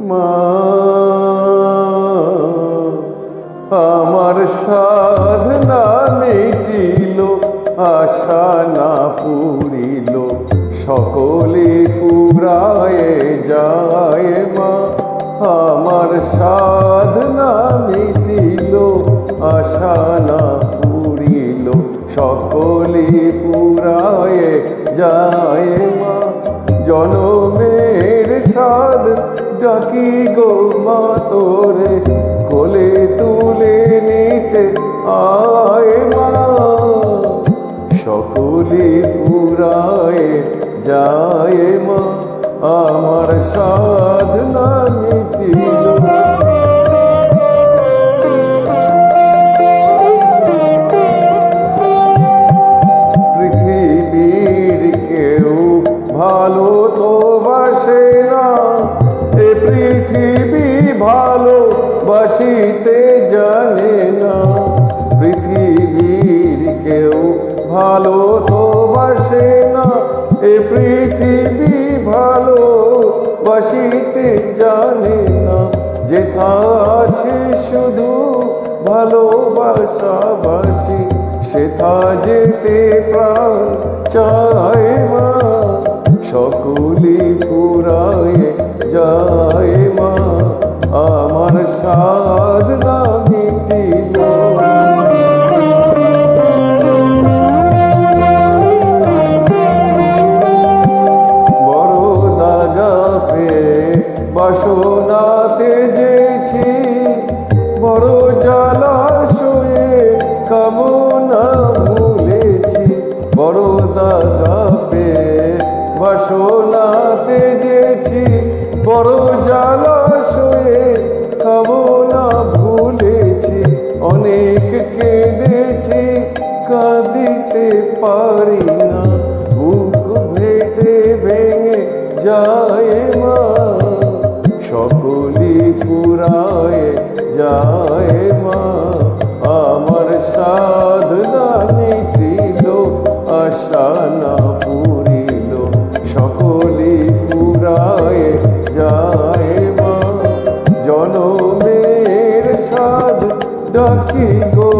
মা আমার সাধনা আশা না পুরিল সকলে ফুরায়ে যায় মা, আমার সাধনা মিটিল, আশা না পুরিল, সকলে ফুরায়ে যায় মা। জনমের সাদ ডাকি গো মা, তোরে কোলে তুলে নিতে আয় মা। সকলে ফুরায় যায় মা। আমার সাধনা মিটিল পৃথিবীর কেউ ভালো তো বাসে না। এ পৃথিবী ভালো বাসিতে জানে না। পৃথিবীর কেউ ভালো তো বাসে না। এ পৃথিবী ভালো বাসিতে জানে না যেথা আছে শুধু ভালোবাসা বাসি। সেথা যেতে প্রাণ চায় মা সকলি বাসনাতে যেছি বড় জলাশয়ে কামনা ভুলেছি। বড় দাগা পেয়ে বাসনাতে যেছি বড় জলাশয়ে কামনা ভুলেছি। অনেক কেঁদেছি, কাঁদিতে পারি না। যায় মা, আমার সাধনা মিটিল আশা না পুরিল, সকলি ফুরায় যায় মা। জনমের সাধ ডাকি গো